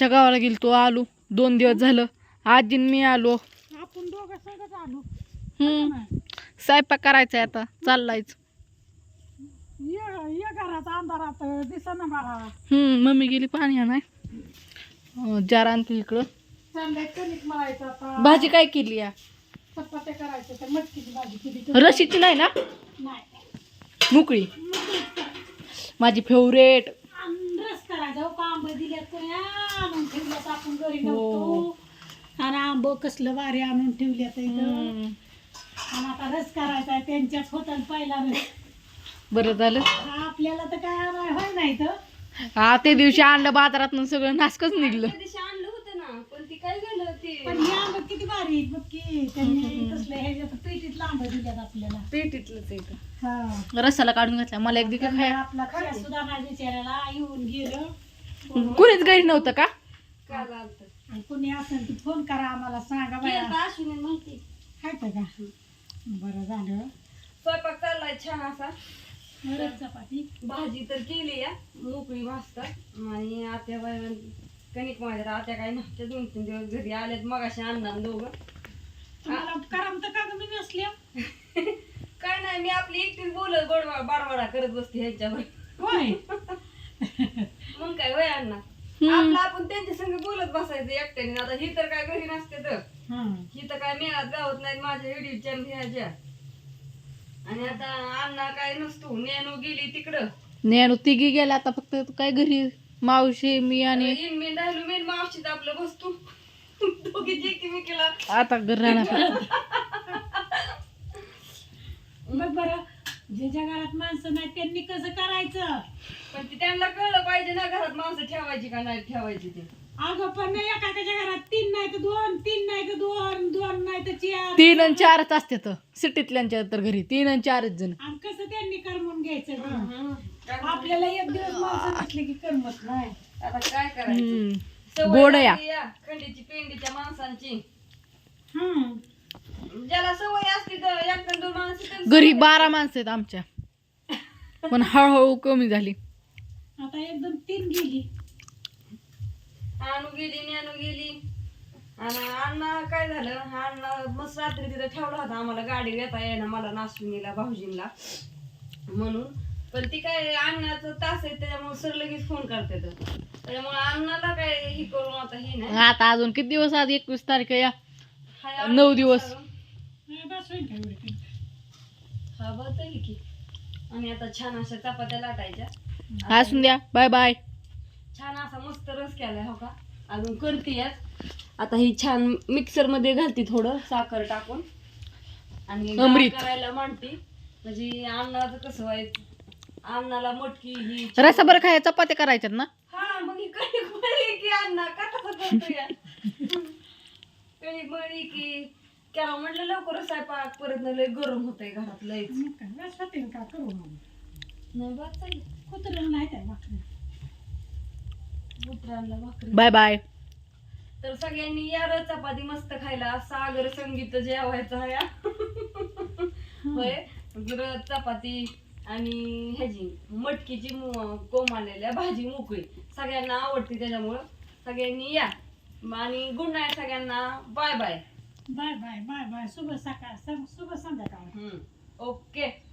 मामाच्या गावाला गेलतो आलो. दोन दिवस झालं. आजीन मी आलो. आपण दोघं सगळंच आलो. हम्म. स्वयंपाक करायचा आहे आता. चाललायच. ये ये घरात अंधारात दिसना मला हम्म मम्मी गेली पाणी आणाय. जार आणते इकडं. संध्या कणिक मळायचं आता. भाजी काय केली या? चपात्या करायच्या तर मटकीची भाजी केली तर रशीची नाही ना? नाही. मोकळी. माझी फेवरेट हो का आंब दिल्यात आणून ठेवल्यात आपण घरी हो. नव्हतो. आणि आंब कसलं वारे आणून ठेवल्यात इथं. आणि आता रस करायचा आहे होतं पहिला रस. बरं झालं. हा, आपल्याला तर काय आणाय होय नाही तर हा ते दिवशी आणलं बाजारात सगळं नासकच निघलं. आणलं होतं ना पण ती काय झालं ते पण हे आंब किती भारी आहेत बघ की. त्यांनी कसलं पेटीतलं आंब दिल्यात आपल्याला पेटीतलंच आहे हा. रस्साला काढून घातला. मला एक दिवस त्यामुळे खाय आपला सुद्धा माझ्या चेहऱ्याला येऊन गेलं. कुणीच घरी नव्हतं का? काल आलत आणि कोणी असेल तर फोन करा आम्हाला सांगा बाया. अश्विनी माहिती हाय का? बरं झालं. स्वयंपाक चाललाय छान असा. चपाती. भाजी तर केली या मोकळी भाजता आणि आत्या बाय कणिक माझ्या आत्या काय नव्हत्या दोन तीन दिवस घरी आल्यात. मगाशी आणणार दोघं. तुम्हाला करमत का ग मी नसल्या काय नाही मी आपली एकटीच बोलत गोडवा बाडवाडा करत बसते ह्यांच्यावर. होय. मग काय वय अण्णा? आपलं आपण त्यांच्या संग बोलत बसायचं एकट्याने. आता ही तर काय घरी नसते तर. हं. ही तर काय मेळात गावत नाही माझ्या व्हिडिओ चॅनल ह्याच्या. आणि आता अण्णा काय नसतो नेनू गेली तिकडं. ज्ञानू तिघी गेल्या आता फक्त काय घरी मावशी मी आणि इन मी राहिलो मावशीत आपलं बसतो. दोघी जे की मी केला आता घर राहणार बघ बरं ज्याच्या घरात माणसं नाही त्यांनी कसं करायचं पण ते त्यांना कळलं पाहिजे ना घरात माणसं ठेवायची का नाही ठेवायची ते अगं पण एखाद्याच्या घरात तीन नाही तर दोन तीन नाही तर दोन दोन नाही तर चार तीन आणि चारच असतात सिटीतल्यांच्या तर घरी तीन आणि चारच जण आणि कसं त्यांनी करमून घ्यायचं गं? हं. आपल्याला एक दिवस माणसं नसले की करमत नाही आता काय करायचं हम्म. सवय या. लागली या खंडीची पेंडीच्या माणसांची हं. ज्याला सवय असते तर एक दोन माणसं घरी. बारा माणसं आहेत आमच्या. पण हळूहळू कमी झाली. आता एकदम तीन गेली. आणू गेली आणि अण्णा काय झालं? अण्णा मस्त रात्री तिथं ठेवला होता आम्हाला गाडी येईना मला नाशिनीला भाऊजींला. म्हणून. पण ती काय अण्णाचं तास आहे त्याच्यामुळे सर लगेच फोन करते त्याच्यामुळे अण्णाला काय हे करून आता हे नाही. आता अजून किती दिवस? आज एकवीस तारीख या. नऊ दिवस. हा बघ की. आणि आता छान अशा चपात्या लाटायच्या. असून द्या. Bye bye. छान असा मस्त रस केलाय हो का? अजून करते आता ही छान मिक्सरमध्ये घालते थोडं साखर टाकून. आणि. करायला मांडते म्हणजे अन्नाचं कसं व्हायचं? अन्नाला मटकी ही रसा बरं खाय चपात्या करायच्यात ना? हा मग ही मळी की अण्णा का तसं करतो या मळी की केव्हा म्हटलं लवकर स्वयंपाक परत लय गरम होतंय घरात लयच. होतील का करू मग? नाही बघ चालेल कुत्र्याला नाही त्या भाकरी. भाकरी. बाय बाय तर सगळ्यांनी या र चपाती मस्त खायला सागर संगीत जेवायचा या होय र चपाती आणि ह्याची मटकीची कोंब भाजी मोकळी. सगळ्यांना आवडते त्याच्यामुळं सगळ्यांनी या. आणि गुड नाईट सगळ्यांना. Bye bye bye bye bye bye. शुभ सकाळ शुभ संध्याकाळ. ओके.